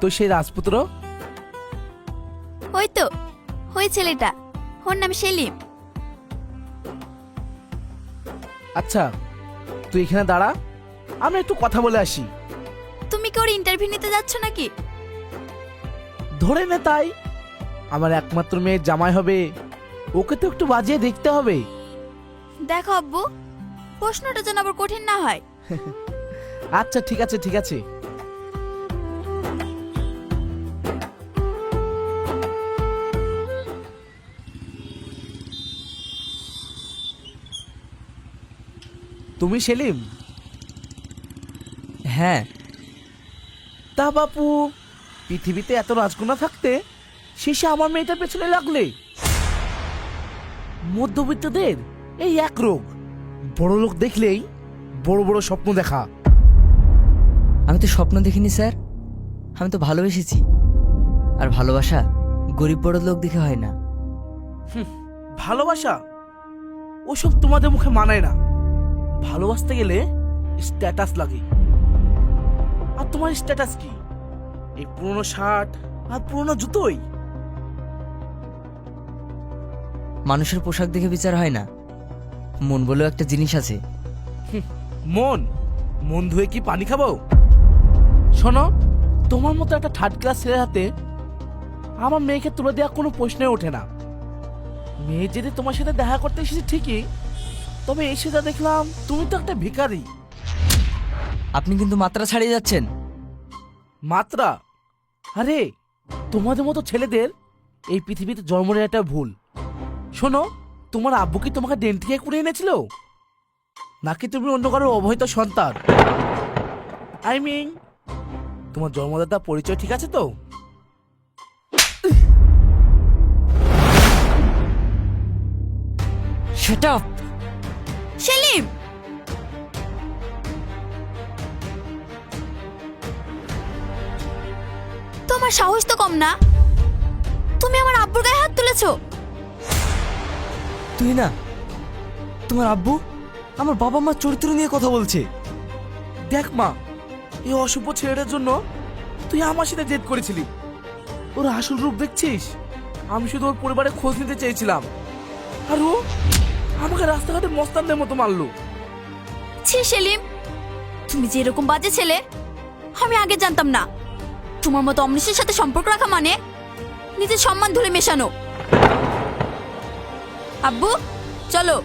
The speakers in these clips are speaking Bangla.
তো সেই রাজপুত্র? ওই তো ওই ছেলেটা। ওর নাম সেলিম। আচ্ছা তুই এখানে দাঁড়া আমি একটু কথা বলে আসি। তুমি কি ওর ইন্টারভিউ নিতে যাচ্ছ নাকি? ধরে নে তাই আমার একমাত্র মেয়ের জামাই হবে ওকে তো একটু বাজিয়ে দেখতে হবে। দেখো আব্বু প্রশ্নটা যেন আবার কঠিন না হয়। আচ্ছা ঠিক আছে ঠিক আছে। তুমি সেলিম? হ্যাঁ। তা বাপু পৃথিবীতে এত রাজকন্যা থাকতে শেষে আমার মেয়েটার পেছনে লাগলে? মধ্যবিত্তদের এই এক রোগ বড় লোক দেখলেই বড় বড় স্বপ্ন দেখা। আমি তো স্বপ্ন দেখিনি স্যার। আমি তো ভালোবেসেছি। আর ভালোবাসা গরিব বড় লোক দেখে হয় না। ভালোবাসা ওসব তোমাদের মুখে মানায় না। ভালোবাসতে গেলে স্ট্যাটাস লাগে। আর তোমার স্ট্যাটাস কি? এই পুরনো শার্ট আর পুরনো জুতোই? মানুষের পোশাক দেখে বিচার হয় না। মন বলেও একটা জিনিস আছে। মন? মন ধুয়ে কি পানি খাব? শোনো তোমার মতো একটা থার্ড ক্লাস ছেলের হাতে আমার মেয়েকে তুলে দেওয়া কোনো প্রশ্নই ওঠে না। মেয়ে যদি তোমার সাথে দেখা করতে এসেছে ঠিকই তবে এই সেটা দেখলাম তুমি তো একটা ভিখারি। আপনি কিন্তু মাত্রা ছাড়িয়ে যাচ্ছেন। মাত্রা? আরে তোমাদের মতো ছেলেদের এই পৃথিবীতে জন্ম নেওয়াটা ভুল। শোনো তোমার আব্বু কি তোমাকে ডেন থেকে করে এনেছিল? নাকি তুমি অন্য কারও অবহিত সন্তান? আই মিন তোমার জন্মদাতা পরিচয় ঠিক আছে তো? সেটা তোমার সাহস তো কম না। তুমি আমার আব্বুর গায়ে হাত তুলেছো। তুই না তোমার আব্বু আমার বাবা মার চরিত্র নিয়ে কথা বলছে। দেখ মা এই অশুভ ছেলেটার জন্য তুই আমার সাথে জেদ করেছিলি। ওর আসল রূপ দেখছিস? আমি শুধু ওর পরিবারে খোঁজ নিতে চেয়েছিলাম। আর ও আমাকে রাস্তাঘাটে মস্তানদের মতো মারলো। ছি সেলিম তুমি যে এরকম বাজে ছেলে আমি আগে জানতাম না। তোমার মতো অমৃষের সাথে সম্পর্ক রাখা মানে? নিজের সম্মান ধরে মেশানো। আব্বু চলো।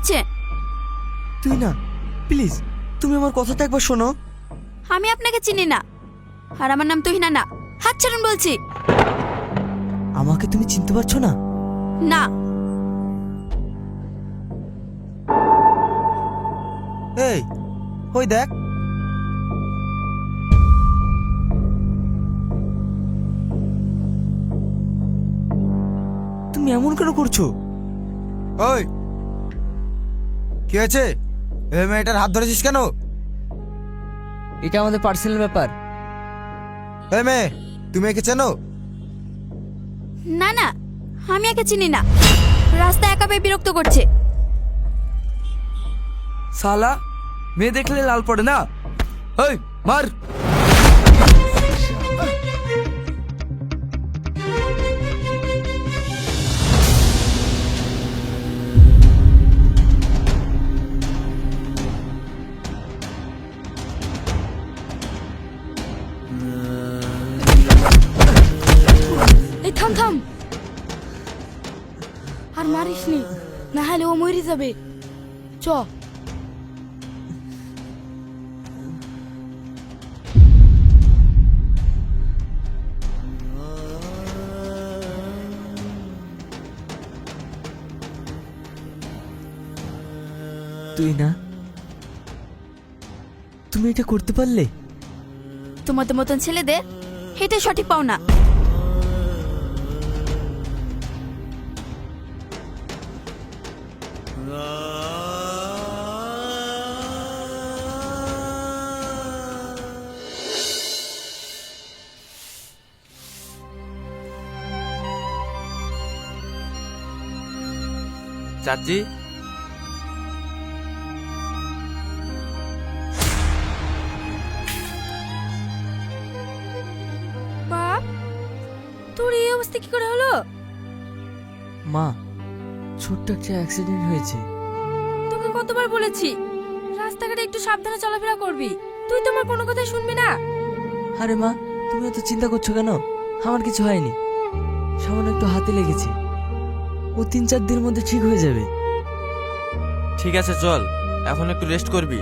করছে? তুই না প্লিজ তুমি আমার কথাটা একবার শোনো। আমি আপনাকে চিনি না। আর আমার নাম তুহিনা না। হাত ছাড়ুন বলছি। আমাকে তুমি চিনতে পারছ না? না। এই ওই দেখ। তুমি এমন কেন করছ? ওই কি হয়েছে? এই মেয়েটার হাত ধরেছিস কেন? এটা আমাদের পার্সোনাল ব্যাপার। এই মেয়ে তুমি একে চেনো? না না আমি একে চিনি না। রাস্তা একা পেয়ে বিরক্ত করছে। সালা মেয়ে দেখলে লাল পড়ে না? ওই মার! থাম থাম। আর মারিস নি না হলে ও মরে যাবে। চ। তুই না? তুমি এটা করতে পারলে? তোমাদের মতন ছেলেদের এটাই সঠিক পাও না। চাচি? বাপ তোর এই অবস্থা কি করে হলো? মা ছোট্ট একটা অ্যাক্সিডেন্ট হয়েছে। তোকে কতবার বলেছি রাস্তাঘাটে একটু সাবধানে চলাফেরা করবি। তুই তোমার কোনো কথাই শুনবি না। আরে মা তুমি এত চিন্তা করছ কেন? আমার কিছু হয়নি। সামান্য একটু হাতে লেগেছে। ও তিন চার দিনের মধ্যে ঠিক হয়ে যাবে। ঠিক আছে, চল। এখন একটু রেস্ট করবি।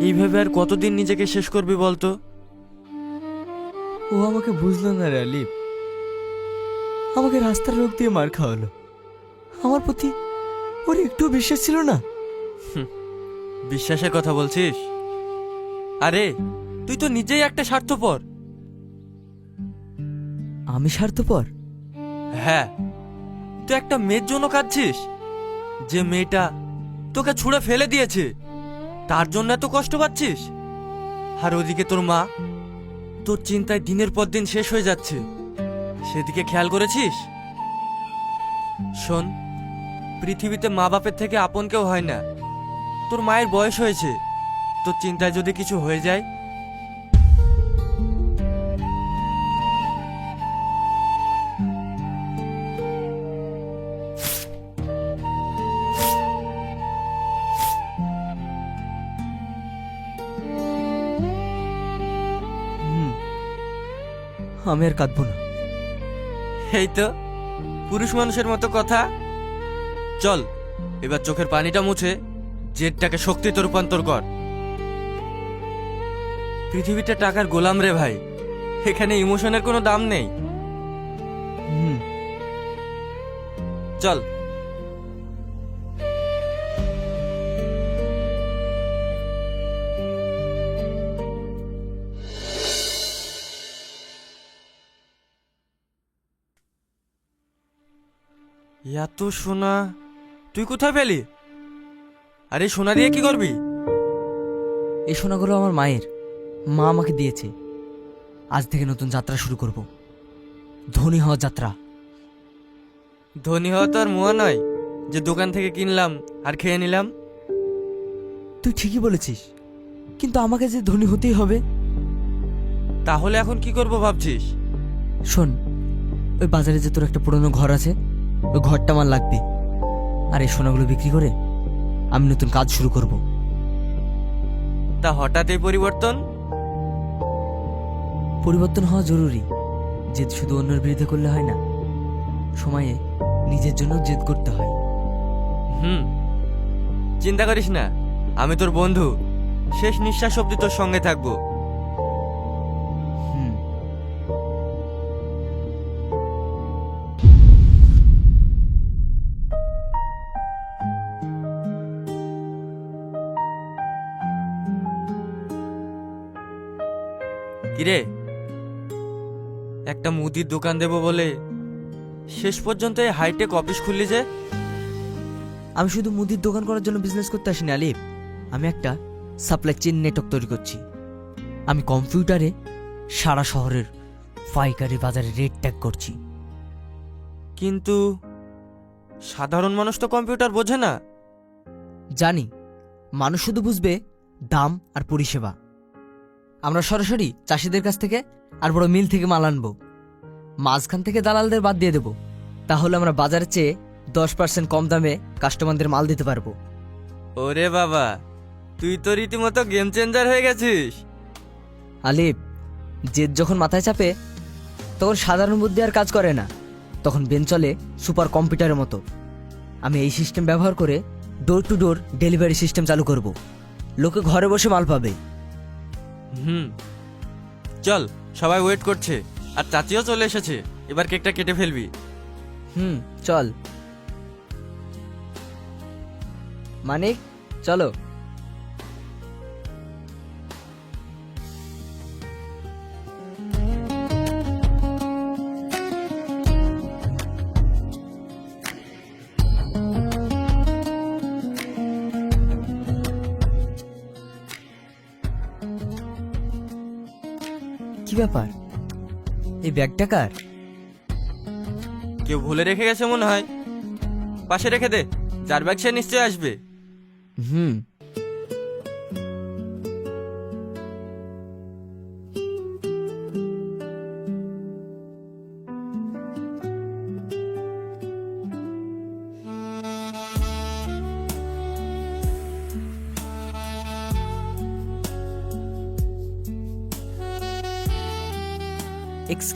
এইভাবে আর কতদিন নিজেকে শেষ করবি বলতো? ও আমাকে বুঝলো না রে আলিফ। আমাকে রাস্তার লোক দিয়ে মার খাওয়ালো। আমার প্রতি ওর একটু বিশ্বাস ছিল না। বিশ্বাসের কথা বলছিস? আরে তুই তো নিজেই একটা স্বার্থপর। আমি স্বার্থপর? হ্যাঁ তুই একটা মেয়ের জন্য কাঁদছিস। যে মেয়েটা তোকে ছুঁড়ে ফেলে দিয়েছে। তার জন্য এত কষ্ট পাচ্ছিস? আর ওদিকে তোর মা, তোর চিন্তায় দিনের পর দিন শেষ হয়ে যাচ্ছে। সেদিকে খেয়াল করেছিস? শোন, পৃথিবীতে মা বাপের থেকে আপন কেউ হয় না। তোর মায়ের বয়স হয়েছে। তোর চিন্তায় যদি কিছু হয়ে যায় আমি আর কাঁদবো না। এই তো পুরুষ মানুষের মতো কথা। চল এবার চোখের পানিটা মুছে জেদটাকে শক্তিতে রূপান্তর কর। পৃথিবীটা টাকার গোলাম রে ভাই এখানে ইমোশনের কোনো দাম নেই। চল। এত সোনা তুই কোথায় পেলি? আরে সোনা দিয়ে কি করবি? এই সোনাগুলো আমার মায়ের। মা আমাকে দিয়েছে। আজ থেকে নতুন যাত্রা শুরু করব। ধনী হওয়ার যাত্রা। ধনী হওয়া তো আর মোয়া নয় যে দোকান থেকে কিনলাম আর খেয়ে নিলাম। তুই ঠিকই বলেছিস কিন্তু আমাকে যে ধনী হতেই হবে। তাহলে এখন কি করব ভাবছিস? শোন ওই বাজারে যে তোর একটা পুরনো ঘর আছে ওই ঘরটা আমার লাগবে। আর এই সোনাগুলো বিক্রি করে আমি নতুন কাজ শুরু করব। তা হঠাৎ এই পরিবর্তন? পরিবর্তন হওয়া জরুরি। জেদ শুধু অন্যের বিরুদ্ধে করলে হয় না। সময়ে নিজের জন্য জেদ করতে হয়। হুম। চিন্তা করিস না আমি তোর বন্ধু। শেষ নিঃশ্বাস অব্দি তোর সঙ্গে থাকব। কিরে? একটা মুদির দোকান দেবো বলে শেষ পর্যন্ত এই হাইটেক অফিস খুললি যে? আমি শুধু মুদির দোকান করার জন্য বিজনেস করতে আসিনি আলিফ। আমি একটা সাপ্লাই চেন নেটওয়ার্ক তৈরি করছি। আমি কম্পিউটারে সারা শহরের পাইকারি বাজারে রেট ট্যাগ করছি। কিন্তু সাধারণ মানুষ তো কম্পিউটার বোঝে না। জানি মানুষ শুধু বুঝবে দাম আর পরিষেবা। আমরা সরাসরি চাষিদের কাছ থেকে আর বড় মিল থেকে মাল আনব। মাঝখান থেকে দালালদের বাদ দিয়ে দেবো। তাহলে আমরা বাজারের চেয়ে দশ পার্সেন্ট কম দামে কাস্টমারদের মাল দিতে পারব। ওরে বাবা তুই তো রীতিমতো গেম চেঞ্জার হয়ে গেছিস। আলিফ জেদ যখন মাথায় চাপে তখন সাধারণ বুদ্ধি আর কাজ করে না। তখন বেন চলে সুপার কম্পিউটারের মতো। আমি এই সিস্টেম ব্যবহার করে door to door delivery system চালু করব। লোকে ঘরে বসে মাল পাবে। হুম। চল, সবাই ওয়েট করছে। আর চাচিও চলে এসেছে। এবার কেকটা কেটে ফেলবি। হুম, চল। মানিক, চলো। কি ব্যাপার? এই ব্যাগটা কার? কেউ ভুলে রেখে গেছে মনে হয়। পাশে রেখে দে যার ব্যাগ সে নিশ্চয়ই আসবে। হুম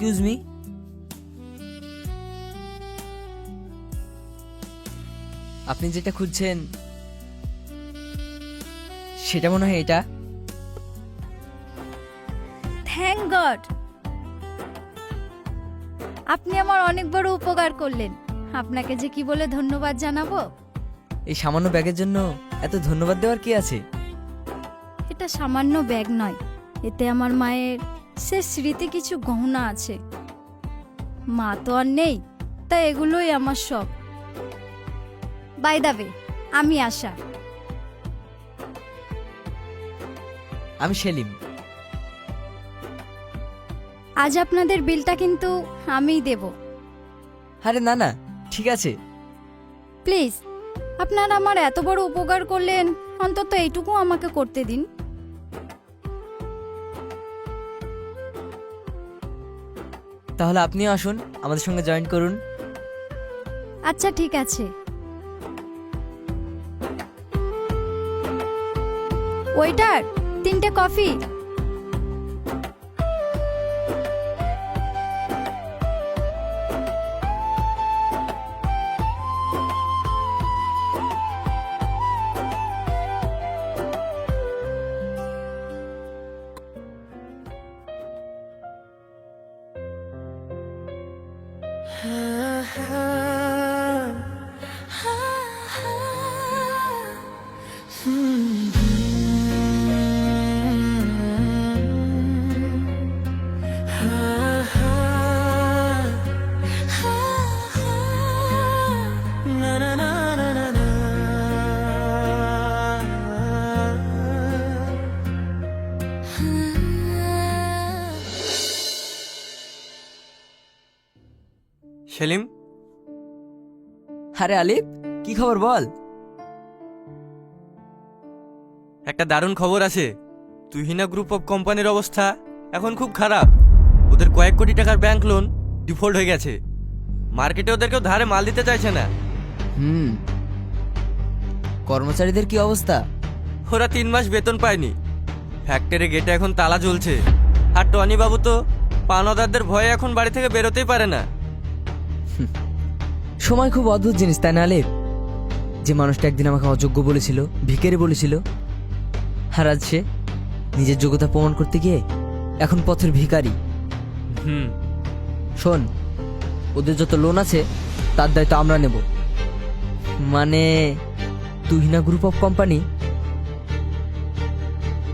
এক্সকিউজ মি আপনি যেটা খুঁজছেন সেটা মনে হয় এটা? থ্যাংক গড আপনি আমার অনেক বড় উপকার করলেন। আপনাকে যে কি বলে ধন্যবাদ জানাব? এই সামান্য ব্যাগের জন্য এত ধন্যবাদ দেওয়ার কি আছে? এটা সামান্য ব্যাগ নয়। এতে আমার মায়ের সে স্মৃতি কিছু গহনা আছে। মা তো আর নেই তা এগুলোই আমার সব। বাই দাবে আমি আশা। আমি সেলিম। আজ আপনাদের বিলটা কিন্তু আমিই দেব। আরে না না ঠিক আছে। প্লিজ আপনারা আমার এত বড় উপকার করলেন অন্তত এইটুকু আমাকে করতে দিন। তাহলে আপনিও আসুন আমাদের সঙ্গে জয়েন করুন। আচ্ছা ঠিক আছে। ওয়েটার তিনটে কফি? Uh-huh. সেলিম? আরে আলিফ কি খবর বল? একটা দারুণ খবর আছে। তুহিনা গ্রুপ অফ কোম্পানির অবস্থা এখন খুব খারাপ। ওদের কয়েক কোটি টাকার ব্যাংক লোন ডিফল্ট হয়ে গেছে। মার্কেটে ওদের কেউ ধারে মাল দিতে চাইছে না। হুম। কর্মচারীদের কি অবস্থা? ওরা তিন মাস বেতন পায়নি। ফ্যাক্টরি গেটে এখন তালা ঝুলছে আর টনি বাবু তো পানদারদের ভয়ে এখন বাড়ি থেকে বেরোতেই পারে না। সময় খুব অদ্ভুত জিনিস তাই না আলিফ? যে মানুষটা একদিন আমাকে অযোগ্য বলেছিল ভিখারি বলেছিল আর আজ সে নিজের যোগ্যতা প্রমাণ করতে গিয়ে এখন পথের ভিখারি। হুম। শোন ওদের যত লোন আছে তার দায়িত্ব আমরা নেব। মানে তুহিনা গ্রুপ অফ কোম্পানি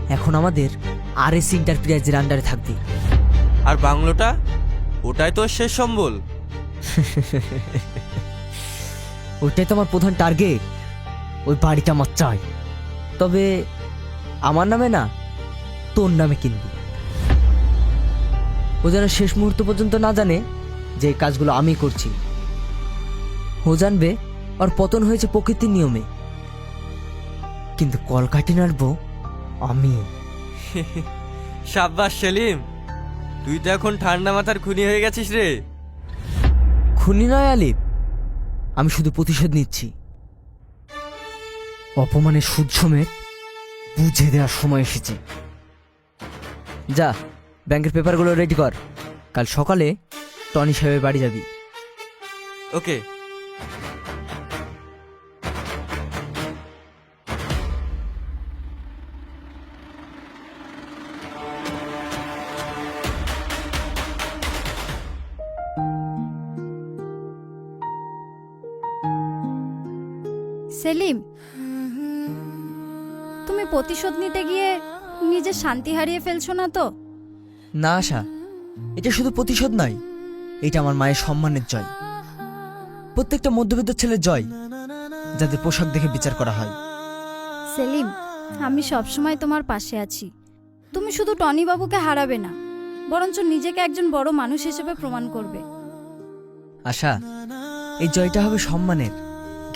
এখন আমাদের আর এস ইন্টারপ্রাইজের আন্ডারে থাকবে। আর বাংলোটা? ওটাই তো শেষ সম্বল। ওইটাই তো আমার প্রধান টার্গেট ওই বাড়িটা আমার চাই। তবে আমার নামে না তোর নামে কিনবি। ও যেন শেষ মুহূর্ত পর্যন্ত না জানে যে এই কাজগুলো আমি করছি। ও জানবে ওর পতন হয়েছে প্রকৃতির নিয়মে। কিন্তু কলকাটি নাড়বো আমি। সাব্বাস সেলিম তুই তো এখন ঠান্ডা মাথার খুনি হয়ে গেছিস রে। খুনি নয় আলিফ আমি শুধু প্রতিশোধ নিচ্ছি। অপমানের সূর্য সমেত বুঝে দেওয়ার সময় এসেছে। যা, ব্যাংকের পেপারগুলো রেডি কর। কাল সকালে টনি সাহেবের বাড়ি যাবি। ওকে। শান্তি হারিয়ে ফেলছো না তো? না আশা এটা শুধু প্রতিশোধ নয় এটা আমার মায়ের সম্মানের জয়। প্রত্যেকটা মধ্যবিত্ত ছেলের জয় যাদের পোশাক দেখে বিচার করা হয়। সেলিম আমি সবসময় তোমার পাশে আছি। তুমি শুধু টনি বাবুকে হারাবে না বরঞ্চ নিজেকে একজন বড় মানুষ হিসেবে প্রমাণ করবে। আশা এই জয়টা হবে সম্মানের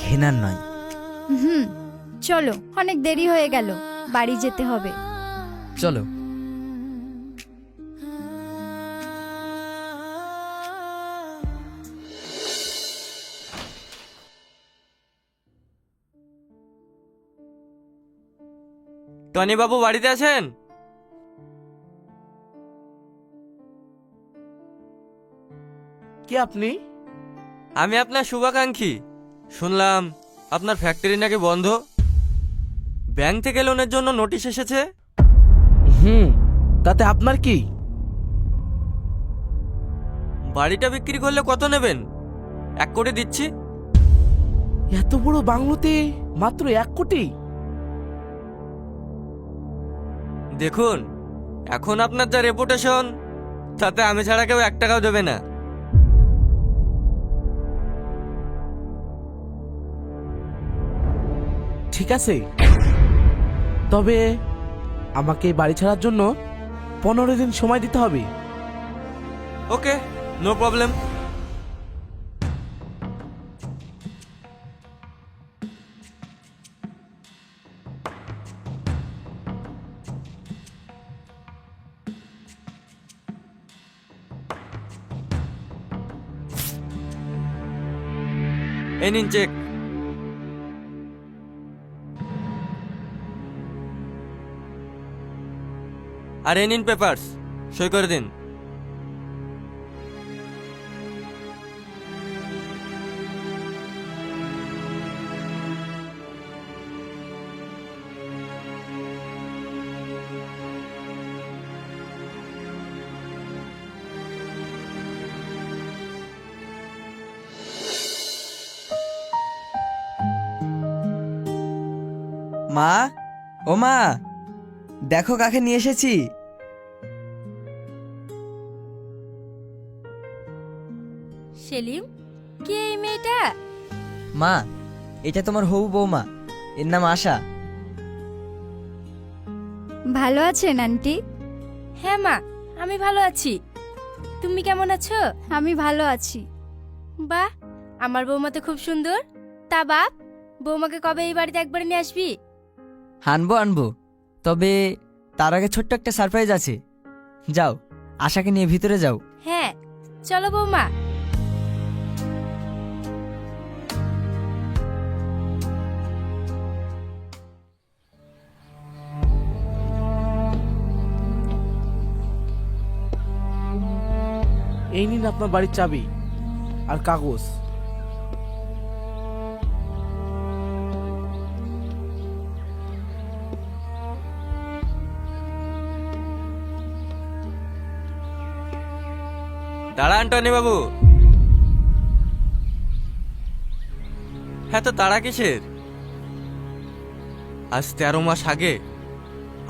ঘেনার নয়। হুম চলো অনেক দেরি হয়ে গেল বাড়ি যেতে হবে। চলো। টনি বাবু বাড়িতে আছেন? কে আপনি? আমি আপনার শুভাকাঙ্ক্ষী। শুনলাম আপনার ফ্যাক্টরি নাকি বন্ধ? ব্যাংক থেকে লোনের জন্য নোটিশ এসেছে? হুম তাতে আপনার কি? বাড়িটা বিক্রি করলে কত নেবেন? এক কোটি দিচ্ছি। এত বড় বাংলোতে মাত্র এক কোটি? দেখুন এখন আপনার যা রেপুটেশন তাতে আমি ছাড়া কেউ এক টাকাও দেবে না। ঠিক আছে। তবে আমাকে বাড়ি ছাড়ার জন্য পনেরো দিন সময় দিতে হবে। ওকে নো প্রবলেম এই নিন চেক আর এই নিন পেপারস সই করে দিন। মা ও মা দেখো কাকে নিয়ে এসেছি। সেলিম? কে এই মেয়েটা? মা এটা তোমার হবু বৌমা। এর নাম আশা। ভালো আছেন আন্টি? হ্যাঁ মা আমি ভালো আছি। তুমি কেমন আছো? আমি ভালো আছি। বাহ আমার বৌমা তো খুব সুন্দর। তা বাপ বৌমাকে কবে এই বাড়িতে একবার নিয়ে আসবি? আনব আনব। তবে তার আগে ছোট্ট একটা সারপ্রাইজ আছে। যাও আশাকে নিয়ে ভিতরে যাও। হ্যাঁ চলো বৌমা। এই নিন আপনার বাড়ির চাবি আর কাগজ। দাঁড়ান টনি বাবু। হ্যাঁ তো তাড়া কিসের? আজ তেরো মাস আগে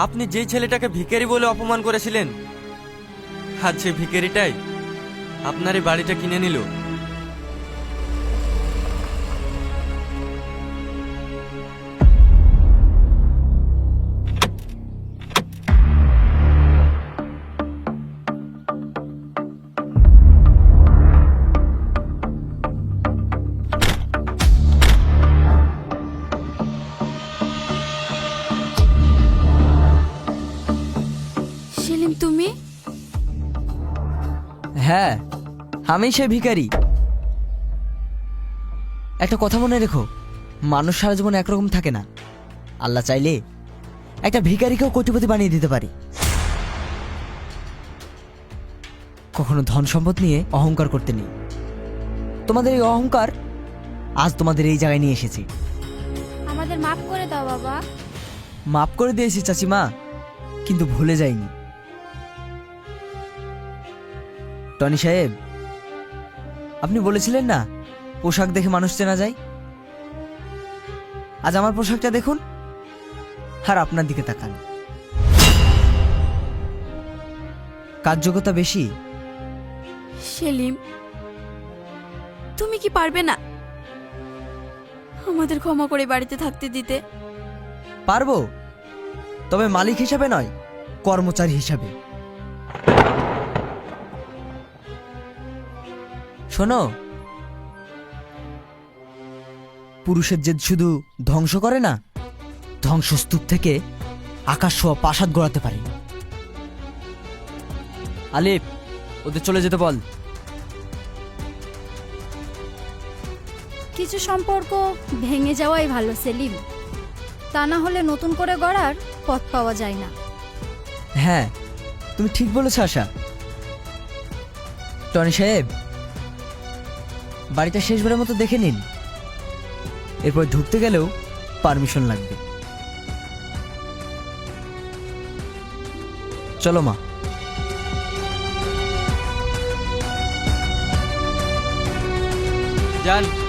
আপনি যে ছেলেটাকে ভিখারি বলে অপমান করেছিলেন, আজ সে ভিখারিটাই আপনার এই বাড়িটা কিনে নিল। আমি সে ভিখারি। একটা কথা মনে রেখো মানুষ সারা জীবন একরকম থাকে না। আল্লাহ চাইলে একটা ভিখারিকেও কোটিপতি বানিয়ে দিতে পারি। কখনো ধন সম্পদ নিয়ে অহংকার করতে নেই। তোমাদের এই অহংকার আজ তোমাদের এই জায়গায় নিয়ে এসেছি। আমাদের মাফ করে দাও বাবা। মাফ করে দিয়েছি চাচিমা কিন্তু ভুলে যাইনি। টনি সাহেব আপনি বলেছিলেন না পোশাক দেখে মানুষ চেনা যায়? আজ আমার পোশাকটা দেখুন আর আপনার দিকে তাকান। কার্যকতা বেশি। সেলিম তুমি কি পারবে না? আমাদের ক্ষমা করে বাড়িতে থাকতে দিতে। পারব তবে মালিক হিসাবে নয় কর্মচারী হিসাবে। শোনো। পুরুষের জেদ শুধু ধ্বংস করে না ধ্বংসস্তূপ থেকে আকাশ ছোঁয়া প্রাসাদ গড়াতে পারে। আলিফ ওদের চলে যেতে বল। কিছু সম্পর্ক ভেঙে যাওয়াই ভালো সেলিম। তা না হলে নতুন করে গড়ার পথ পাওয়া যায় না। হ্যাঁ তুমি ঠিক বলেছ আশা। টনি সাহেব বাড়িটা শেষবারের মতো দেখে নিন। এরপর ঢুকতে গেলেও পারমিশন লাগবে। চলো মা। যান।